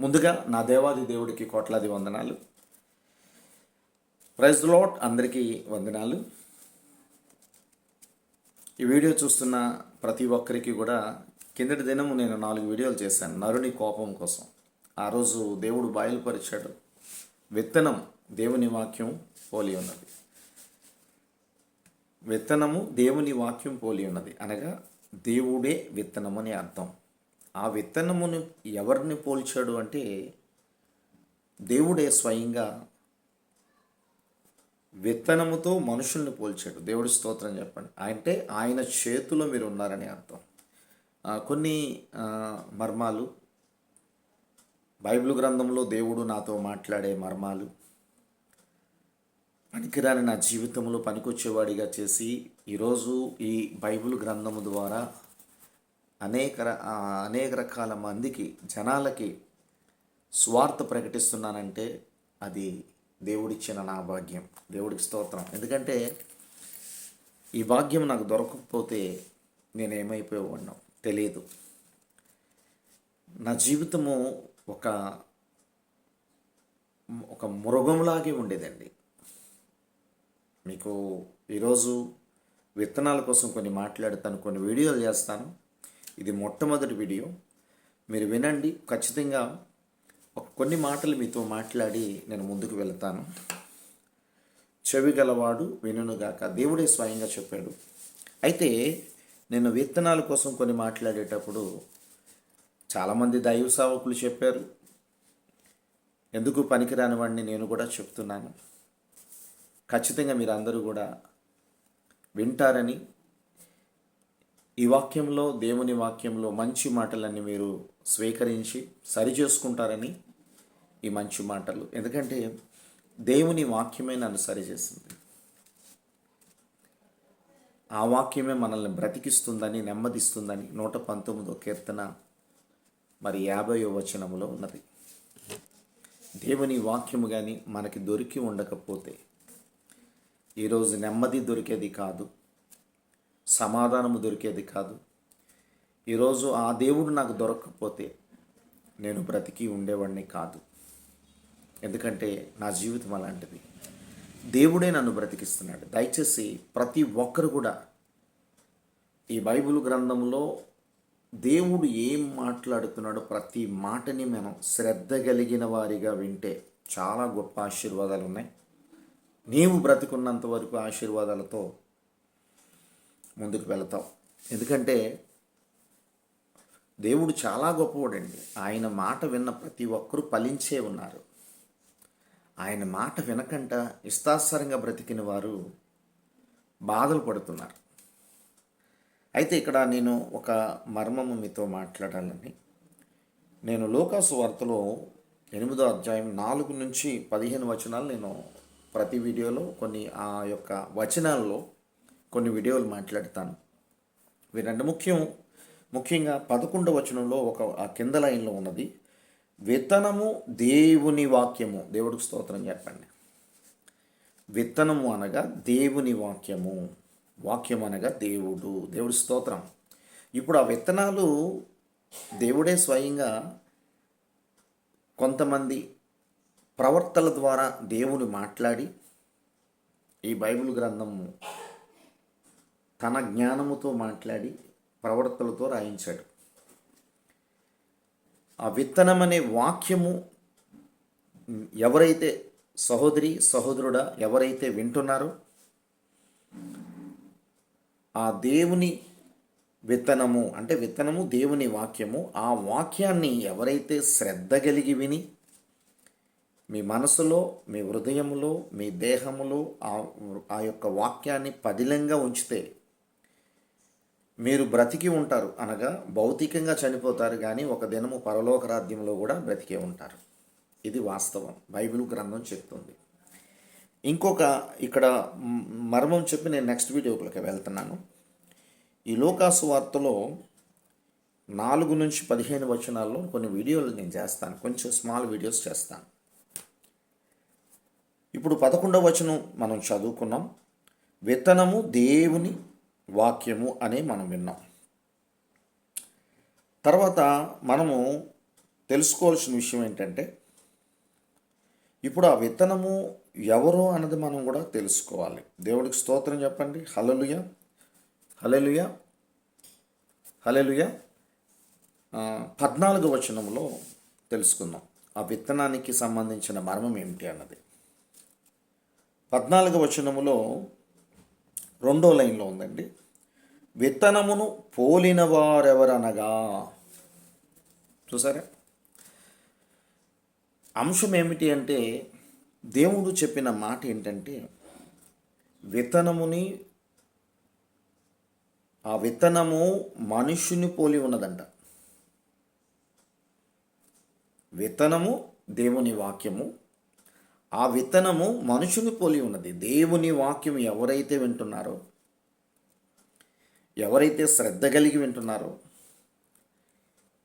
ముందుగా నా దేవాది దేవుడికి కోట్లాది వందనాలు. ప్రైజ్ లాట్ అందరికీ వందనాలు. ఈ వీడియో చూస్తున్న ప్రతి ఒక్కరికి కూడా కిందటి దినము నేను నాలుగు వీడియోలు చేశాను. నరుని కోపం కోసం. ఆ రోజు దేవుడు బయలుపరిచాడు. విత్తనం దేవుని వాక్యం పోలి ఉన్నది. విత్తనము దేవుని వాక్యం పోలి ఉన్నది. అనగా దేవుడే విత్తనము అని అర్థం. ఆ విత్తనమును ఎవరిని పోల్చాడు అంటే దేవుడే స్వయంగా విత్తనముతో మనుషుల్ని పోల్చాడు. దేవుడి స్తోత్రం చెప్పండి. అంటే ఆయన చేతిలో మీరు ఉన్నారని అర్థం. కొన్ని మర్మాలు. బైబిల్ గ్రంథంలో దేవుడు నాతో మాట్లాడే మర్మాలు. పనికిరాని నా జీవితంలో పనికొచ్చేవాడిగా చేసి ఈరోజు ఈ బైబిల్ గ్రంథము ద్వారా అనేక అనేక రకాల మందికి జనాలకి స్వార్థ ప్రకటిస్తున్నానంటే అది దేవుడిచ్చిన నా భాగ్యం దేవుడికి స్తోత్రం. ఎందుకంటే ఈ భాగ్యం నాకు దొరకకపోతే నేను ఏమైపోయేవాడినో తెలియదు నా జీవితము ఒక ఒక మృగంలాగే ఉండేదండి. మీకు ఈరోజు విత్తనాల కోసం కొన్ని మాట్లాడతాను కొన్ని వీడియోలు చేస్తాను. ఇది మొట్టమొదటి వీడియో. మీరు వినండి ఖచ్చితంగా కొన్ని మాటలు మీతో మాట్లాడి నేను ముందుకు వెళతాను. చెవి గలవాడు వినుగాక దేవుడే స్వయంగా చెప్పాడు. అయితే నేను విత్తనాల కోసం కొన్ని మాట్లాడేటప్పుడు చాలామంది దైవ సేవకులు చెప్పారు. ఎందుకు పనికిరాని వాడిని నేను కూడా చెప్తున్నాను. ఖచ్చితంగా మీరందరూ కూడా వింటారని ఈ వాక్యంలో దేవుని వాక్యంలో మంచి మాటలన్నీ మీరు స్వీకరించి సరి చేసుకుంటారని ఈ మంచి మాటలు. ఎందుకంటే దేవుని వాక్యమే నన్ను సరిచేసింది ఆ వాక్యమే మనల్ని బ్రతికిస్తుందని నెమ్మదిస్తుందని నూట పంతొమ్మిదో కీర్తన మరి యాభైవ వచనములో ఉన్నది. దేవుని వాక్యము కానీ మనకి దొరికి ఉండకపోతే ఈరోజు నెమ్మది దొరికేది కాదు. సమాధానము దొరికేది కాదు. ఈరోజు ఆ దేవుడు నాకు దొరకకపోతే నేను బ్రతికి ఉండేవాడిని కాదు. ఎందుకంటే నా జీవితం అలాంటిది. దేవుడే నన్ను బ్రతికిస్తున్నాడు. దయచేసి ప్రతి ఒక్కరు కూడా ఈ బైబిల్ గ్రంథంలో దేవుడు ఏం మాట్లాడుతున్నాడో ప్రతి మాటని మనం శ్రద్ధ కలిగిన వారిగా వింటే చాలా గొప్ప ఆశీర్వాదాలు ఉన్నాయి. నీవు బ్రతికున్నంత వరకు ఆశీర్వాదాలతో ముందుకు వెళతాం. ఎందుకంటే దేవుడు చాలా గొప్పవాడండి. ఆయన మాట విన్న ప్రతి ఒక్కరూ ఫలించే ఉన్నారు. ఆయన మాట వినకంట ఇష్టాసరంగా బ్రతికిన వారు బాధలు పడుతున్నారు. అయితే ఇక్కడ నేను ఒక మర్మము మీతో మాట్లాడాలని నేను లోకాసు వార్తలో ఎనిమిదో అధ్యాయం నాలుగు నుంచి పదిహేను వచనాలు నేను ప్రతి వీడియోలో కొన్ని ఆ యొక్క వచనాల్లో కొన్ని వీడియోలు మాట్లాడతాను. వీరంటే ముఖ్యం ముఖ్యంగా పదకొండవ వచనంలో ఒక ఆ కింద లైన్లో ఉన్నది విత్తనము దేవుని వాక్యము. దేవుడికి స్తోత్రం చెప్పండి. విత్తనము అనగా దేవుని వాక్యము వాక్యం అనగా దేవుడు. దేవుడి స్తోత్రం. ఇప్పుడు ఆ విత్తనాలు దేవుడే స్వయంగా కొంతమంది ప్రవర్తల ద్వారా దేవుని మాట్లాడి ఈ బైబిల్ గ్రంథము తన జ్ఞానముతో మాట్లాడి ప్రవర్తలతో రాయించాడు. ఆ విత్తనం అనే వాక్యము ఎవరైతే సహోదరి సహోదరుడా ఎవరైతే వింటున్నారో ఆ దేవుని విత్తనము అంటే విత్తనము దేవుని వాక్యము ఆ వాక్యాన్ని ఎవరైతే శ్రద్ధ కలిగి విని మీ మనసులో మీ హృదయములో మీ దేహములో ఆ ఆ యొక్క వాక్యాన్ని పదిలంగా ఉంచితే మీరు బ్రతికి ఉంటారు అనగా భౌతికంగా చనిపోతారు కానీ ఒక దినము పరలోక రాజ్యంలో కూడా బ్రతికే ఉంటారు. ఇది వాస్తవం. బైబిల్ గ్రంథం చెప్తుంది. ఇంకొక ఇక్కడ మర్మం చెప్పి నేను నెక్స్ట్ వీడియోకి వెళ్తున్నాను. ఈ లోకాసు వార్తలో నాలుగు నుంచి పదిహేను వచనాల్లో కొన్ని వీడియోలు నేను చేస్తాను. కొంచెం స్మాల్ వీడియోస్ చేస్తాను. ఇప్పుడు పదకొండవ వచనం మనం చదువుకున్నాం. విత్తనము దేవుని వాక్యము అని మనం విన్నాం. తర్వాత మనము తెలుసుకోవాల్సిన విషయం ఏంటంటే ఇప్పుడు ఆ విత్తనము ఎవరో అన్నది మనం కూడా తెలుసుకోవాలి. దేవుడికి స్తోత్రం చెప్పండి. హలలుయ హలలుయ హలలుయ పద్నాలుగు వచనంలో తెలుసుకుందాం. ఆ విత్తనానికి సంబంధించిన మర్మం ఏమిటి అన్నది. పద్నాలుగు వచనములో రెండో లైన్లో ఉందండి. విత్తనమును పోలిన వారెవరనగా చూసారా? అంశం ఏమిటి అంటే దేవుడు చెప్పిన మాట ఏంటంటే విత్తనముని ఆ విత్తనము మనుష్యుని పోలి ఉన్నదంట. విత్తనము దేవుని వాక్యము. ఆ విత్తనము మనుషుని పోలి ఉన్నది. దేవుని వాక్యం ఎవరైతే వింటున్నారో ఎవరైతే శ్రద్ధ కలిగి వింటున్నారో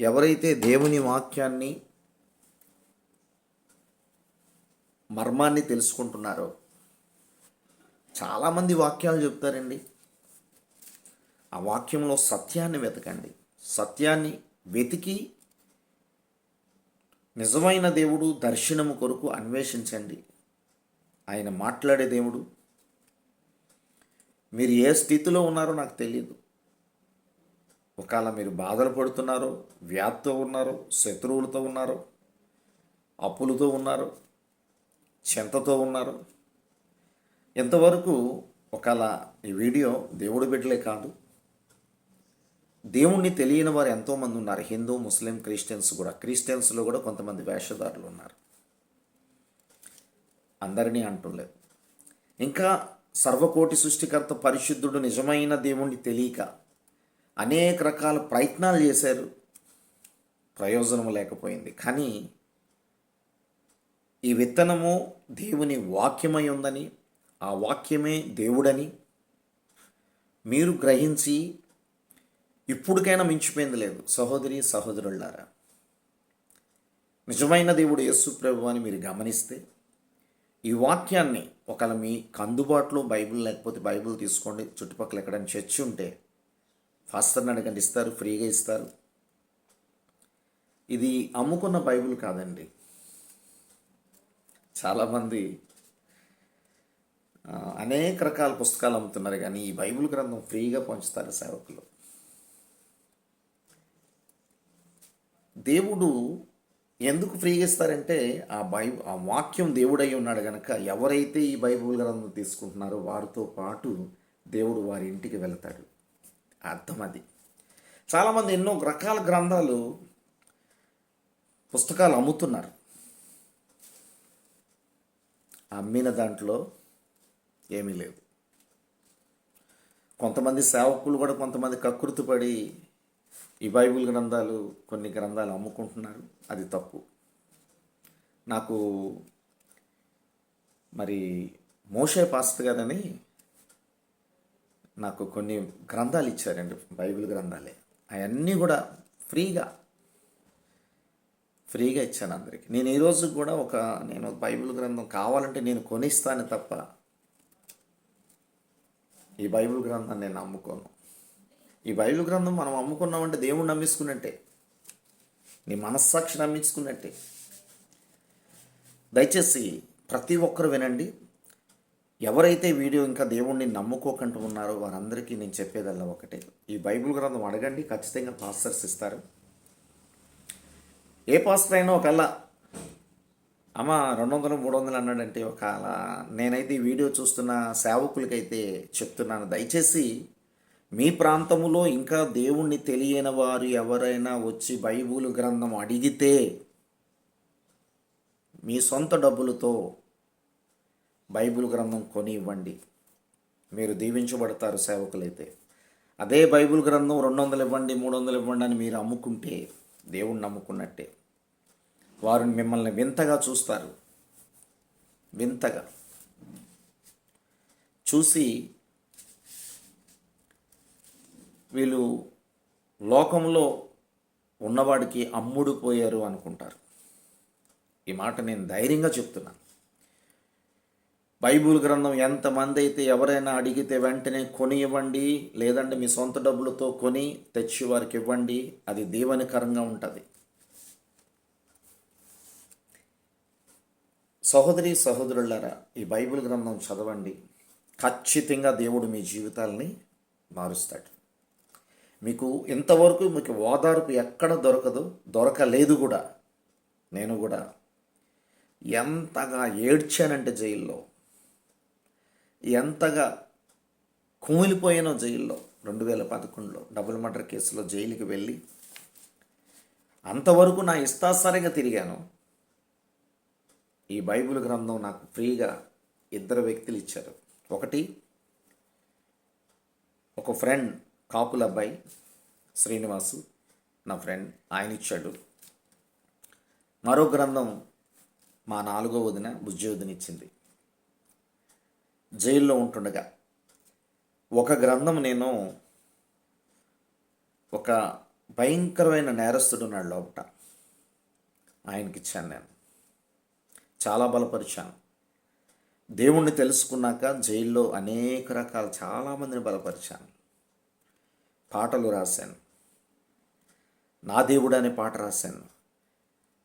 ఎవరైతే దేవుని వాక్యాన్ని మర్మాన్ని తెలుసుకుంటున్నారో చాలామంది వాక్యాలు చెప్తారండి. ఆ వాక్యంలో సత్యాన్ని వెతకండి. సత్యాన్ని వెతికి నిజమైన దేవుడు దర్శనము కొరకు అన్వేషించండి. ఆయన మాట్లాడే దేవుడు. మీరు ఏ స్థితిలో ఉన్నారో నాకు తెలియదు ఒకవేళ మీరు బాధలు పడుతున్నారో వ్యాధితో ఉన్నారో శత్రువులతో ఉన్నారో అప్పులతో ఉన్నారో చింతతో ఉన్నారు ఎంతవరకు ఒకవేళ ఈ వీడియో దేవుడి బిడ్డలే కాదు దేవుణ్ణి తెలియని వారు ఎంతోమంది ఉన్నారు. హిందూ ముస్లిం క్రిస్టియన్స్ కూడా. క్రిస్టియన్స్లో కూడా కొంతమంది వేషధారులు ఉన్నారు. అందరినీ అంటలేదు ఇంకా సర్వకోటి సృష్టికర్త పరిశుద్ధుడు నిజమైన దేవుణ్ణి తెలియక అనేక రకాల ప్రయత్నాలు చేశారు. ప్రయోజనం లేకపోయింది. కానీ ఈ విత్తనము దేవుని వాక్యమై ఉందని ఆ వాక్యమే దేవుడని మీరు గ్రహించి ఇప్పుడికైనా మించిపోయింది లేదు. సహోదరి సహోదరులారా నిజమైన దేవుడు యేసు ప్రభు అని మీరు గమనిస్తే ఈ వాక్యాన్ని ఒకవేళ మీ అందుబాటులో బైబిల్ లేకపోతే బైబిల్ తీసుకోండి. చుట్టుపక్కల ఎక్కడైనా చర్చి ఉంటే ఫాస్టర్ని అడగండి ఇస్తారు ఫ్రీగా ఇస్తారు. ఇది అమ్ముకున్న బైబిల్ కాదండి. చాలామంది అనేక రకాల పుస్తకాలు అమ్ముతున్నారు కానీ ఈ బైబిల్ గ్రంథం ఫ్రీగా పంచుతారు సేవకులు. దేవుడు ఎందుకు ఫ్రీగా ఇస్తారంటే ఆ బై ఆ వాక్యం దేవుడై ఉన్నాడు కనుక ఎవరైతే ఈ బైబుల్ గ్రంథం తీసుకుంటున్నారో వారితో పాటు దేవుడు వారి ఇంటికి వెళతాడు. అర్థం అది. చాలామంది ఎన్నో రకాల గ్రంథాలు పుస్తకాలు అమ్ముతున్నారు. అమ్మిన దాంట్లో ఏమీ లేదు. కొంతమంది సేవకులు కూడా కొంతమంది కకృతి పడి ఈ బైబిల్ గ్రంథాలు కొన్ని గ్రంథాలు అమ్ముకుంటున్నారు. అది తప్పు. నాకు మరి మోషే పాస్త కదని నాకు కొన్ని గ్రంథాలు ఇచ్చారండి బైబిల్ గ్రంథాలే. అవన్నీ కూడా ఫ్రీగా ఫ్రీగా ఇచ్చాను అందరికి. నేను ఈరోజు కూడా ఒక నేను బైబిల్ గ్రంథం కావాలంటే నేను కొనిస్తాను తప్ప ఈ బైబిల్ గ్రంథాన్ని నేను అమ్ముకోను ఈ బైబిల్ గ్రంథం మనం అమ్ముకున్నామంటే దేవుణ్ణి నమ్మించుకున్నట్టే. నీ మనస్సాక్షి నమ్మించుకున్నట్టే. దయచేసి ప్రతి ఒక్కరు వినండి. ఎవరైతే వీడియో ఇంకా దేవుణ్ణి నమ్ముకోకుండా ఉన్నారో వారందరికీ నేను చెప్పేదల్లా ఒకటే. ఈ బైబిల్ గ్రంథం అడగండి ఖచ్చితంగా పాస్టర్స్ ఇస్తారు. ఏ పాస్టర్ అయినా ఒకవేళ అమ్మ రెండు వందలు మూడు వందలు అన్నాడంటే ఒకవేళ నేనైతే ఈ వీడియో చూస్తున్న సేవకులకైతే చెప్తున్నాను. దయచేసి మీ ప్రాంతములో ఇంకా దేవుణ్ణి తెలియని వారు ఎవరైనా వచ్చి బైబుల్ గ్రంథం అడిగితే మీ సొంత డబ్బులతో బైబిల్ గ్రంథం కొని ఇవ్వండి మీరు దీవించబడతారు సేవకులైతే. అదే బైబిల్ గ్రంథం రెండు వందలు ఇవ్వండి మూడు వందలు ఇవ్వండి అని మీరు అమ్ముకుంటే దేవుణ్ణి నమ్ముకున్నట్టే. వారు మిమ్మల్ని వింతగా చూస్తారు. వింతగా. చూసి వీళ్ళు లోకంలో ఉన్నవాడికి అమ్ముడు పోయారు అనుకుంటారు. ఈ మాట నేను ధైర్యంగా చెప్తున్నాను. బైబిల్ గ్రంథం ఎంతమంది అయితే ఎవరైనా అడిగితే వెంటనే కొని ఇవ్వండి లేదంటే మీ సొంత డబ్బులతో కొని తెచ్చి వారికి ఇవ్వండి అది దీవెనకరంగా ఉంటుంది. సహోదరి సహోదరులారా ఈ బైబిల్ గ్రంథం చదవండి. ఖచ్చితంగా దేవుడు మీ జీవితాల్ని మారుస్తాడు. మీకు ఇంతవరకు మీకు ఓదార్పు ఎక్కడ దొరకదు దొరకలేదు కూడా. నేను కూడా ఎంతగా ఏడ్చానంటే జైల్లో. ఎంతగా కుమిలిపోయానో జైల్లో రెండు వేల పదకొండులో డబుల్ మర్డర్ కేసులో జైలుకి వెళ్ళి. అంతవరకు నా ఇష్టాసారంగా తిరిగాను. ఈ బైబిల్ గ్రంథం నాకు ఫ్రీగా ఇద్దరు వ్యక్తులు ఇచ్చారు. ఒకటి ఒక ఫ్రెండ్ కాపుల అబ్బాయి శ్రీనివాసు నా ఫ్రెండ్ ఆయన ఇచ్చాడు మరో గ్రంథం మా నాలుగో వదిన బుజ్జి వదిన ఇచ్చింది జైల్లో ఉంటుండగా ఒక గ్రంథం నేను ఒక భయంకరమైన నేరస్తుడు ఉన్నాడు లోపట. ఆయనకి ఇచ్చాను నేను. చాలా బలపరిచాను. దేవుణ్ణి తెలుసుకున్నాక జైల్లో అనేక రకాల చాలామందిని బలపరిచాను. పాటలు రాశాను. నా దేవుడు అనే పాట రాశాను.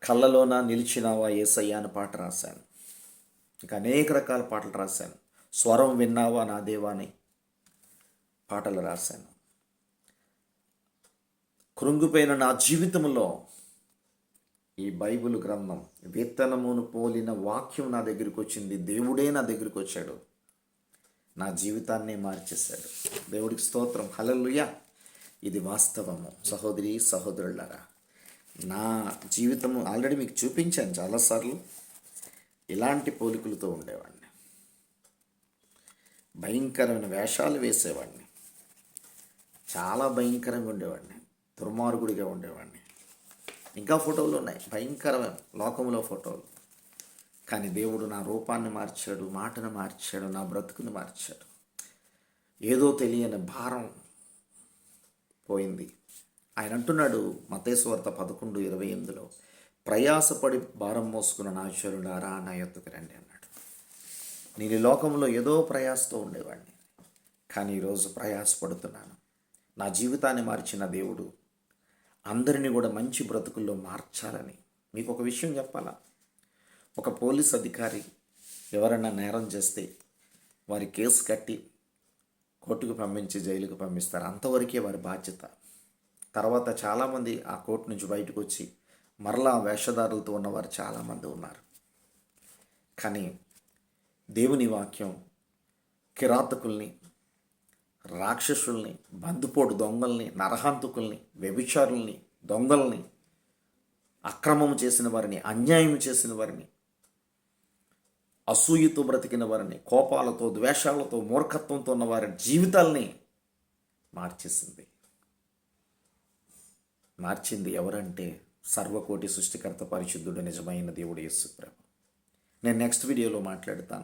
కళ్ళలోన నిలిచినావా ఏసయ్య అనే పాట రాశాను. ఇంకా అనేక రకాల పాటలు రాశాను. స్వరం విన్నావా నా దేవా అని పాటలు రాశాను. కృంగిపోయిన నా జీవితంలో ఈ బైబిల్ గ్రంథం విత్తనమును పోలిన వాక్యం నా దగ్గరికి వచ్చింది. దేవుడే నా దగ్గరికి వచ్చాడు. నా జీవితాన్నే మార్చేశాడు. దేవుడికి స్తోత్రం. హలలుయ ఇది వాస్తవము. సహోదరి సహోదరులరా నా జీవితము ఆల్రెడీ మీకు చూపించాను చాలాసార్లు. ఇలాంటి పోలికలతో ఉండేవాడిని. భయంకరమైన వేషాలు వేసేవాడిని. చాలా భయంకరంగా ఉండేవాడిని. దుర్మార్గుడిగా ఉండేవాడిని. ఇంకా ఫోటోలు ఉన్నాయి. భయంకరమైన లోకంలో ఫోటోలు. కానీ దేవుడు నా రూపాన్ని మార్చాడు మాటను మార్చాడు నా బ్రతుకుని మార్చాడు. ఏదో తెలియని భారం పోయింది. ఆయన అంటున్నాడు మతేశ్వార్త పదకొండు ఇరవై ఎనిమిదిలో ప్రయాసపడి భారం మోసుకున్న నా చరుడారా నా ఎత్తుకు రండి అన్నాడు. నేను ఈ లోకంలో ఏదో ప్రయాసతో ఉండేవాడిని కానీ ఈరోజు ప్రయాసపడుతున్నాను. నా జీవితాన్ని మార్చిన దేవుడు అందరినీ కూడా మంచి బ్రతుకుల్లో మార్చాలని మీకు ఒక విషయం చెప్పాలా? ఒక పోలీస్ అధికారి ఎవరైనా నేరం చేస్తే వారి కేసు కట్టి కోర్టుకు పంపించి జైలుకు పంపిస్తారు. అంతవరకే వారి బాధ్యత. తర్వాత చాలామంది ఆ కోర్టు నుంచి బయటకు వచ్చి మరలా వేషధారులతో ఉన్నవారు చాలామంది ఉన్నారు. కానీ దేవుని వాక్యం కిరాతకుల్ని రాక్షసుల్ని బందుపోటు దొంగల్ని నరహంతుకుల్ని వ్యభిచారుల్ని దొంగల్ని అక్రమం చేసిన వారిని అన్యాయం చేసిన వారిని అసూయతో బ్రతికిన వారిని కోపాలతో ద్వేషాలతో మూర్ఖత్వంతో ఉన్న వారి జీవితాల్ని మార్చేసింది. మార్చింది ఎవరంటే సర్వకోటి సృష్టికర్త పరిశుద్ధుడు నిజమైన దేవుడు యేసుప్రభు. నేను నెక్స్ట్ వీడియోలో మాట్లాడతాను.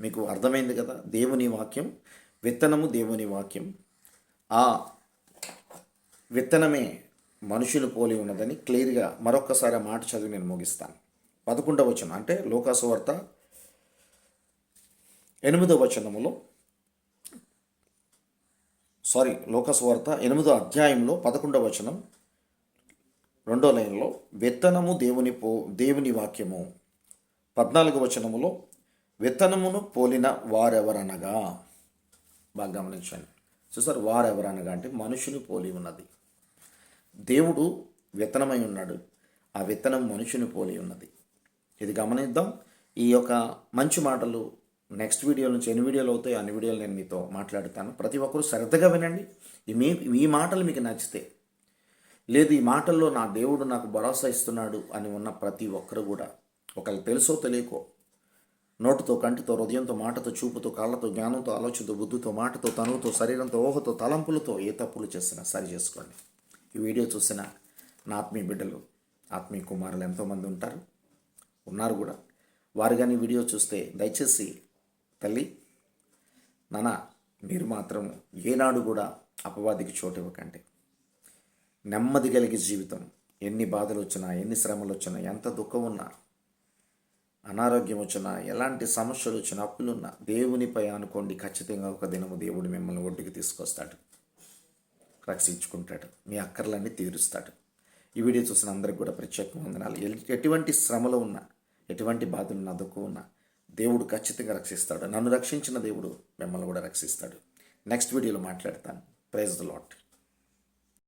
మీకు అర్థమైంది కదా? దేవుని వాక్యం విత్తనము దేవుని వాక్యం. ఆ విత్తనమే మనుషులు పోలి ఉన్నదని క్లియర్గా మరొక్కసారి మాట చదివి నేను ముగిస్తాను. పదకొండవ వచనం అంటే లోకాసువార్త ఎనిమిదో వచనములో సారీ లోకస్వార్త ఎనిమిదో అధ్యాయంలో పదకొండవ వచనం రెండో లైన్లో విత్తనము దేవుని పో దేవుని వాక్యము. పద్నాలుగు వచనములో విత్తనమును పోలిన వారెవరనగా? బాగా గమనించండి. చూసారు వారెవరనగా? అంటే మనుషుని పోలి ఉన్నది. దేవుడు విత్తనమై ఉన్నాడు. ఆ విత్తనం మనుషుని పోలి ఉన్నది. ఇది గమనిద్దాం. ఈ యొక్క మంచి మాటలు నెక్స్ట్ వీడియో నుంచి ఎన్ని వీడియోలు అవుతాయో అన్ని వీడియోలు నేను మీతో మాట్లాడుతాను. ప్రతి ఒక్కరూ శ్రద్ధగా వినండి. ఈ మీ ఈ మాటలు మీకు నచ్చితే లేదు ఈ మాటల్లో నా దేవుడు నాకు భరోసా ఇస్తున్నాడు అని ఉన్న ప్రతి ఒక్కరు కూడా ఒకళ్ళు తెలుసో తెలియకో నోటుతో కంటితో హృదయంతో మాటతో చూపుతో కాళ్ళతో జ్ఞానంతో ఆలోచనతో బుద్ధితో మాటతో తనువుతో శరీరంతో ఊహతో తలంపులతో ఏ తప్పులు చేసినా సరి చేసుకోండి. ఈ వీడియో చూసిన నా ఆత్మీయ బిడ్డలు ఆత్మీయ కుమారులు ఎంతోమంది ఉంటారు ఉన్నారు కూడా. వారు కానీ వీడియో చూస్తే దయచేసి తల్లి నాన్న మీరు మాత్రం ఏనాడు కూడా అపవాదికి చోటు ఇవ్వకండి నెమ్మది కలిగే జీవితం. ఎన్ని బాధలు వచ్చినా ఎన్ని శ్రమలు వచ్చినా ఎంత దుఃఖం ఉన్నా అనారోగ్యం వచ్చినా ఎలాంటి సమస్యలు వచ్చినా అప్పులున్నా దేవునిపై అనుకోండి ఖచ్చితంగా ఒక దినము దేవుడు మిమ్మల్ని ఒడ్డుకి తీసుకొస్తాడు. రక్షించుకుంటాడు. మీ అక్కర్లన్నీ తీరుస్తాడు. ఈ వీడియో చూసిన అందరికి కూడా ప్రత్యేక వందనాలు. ఎటువంటి శ్రమలో ఉన్నా ఎటువంటి బాధలు నా దుఃఖం ఉన్నా దేవుడు ఖచ్చితంగా రక్షిస్తాడు. నన్ను రక్షించిన దేవుడు మిమ్మల్ని కూడా రక్షిస్తాడు. నెక్స్ట్ వీడియోలో మాట్లాడతాను. Praise the lot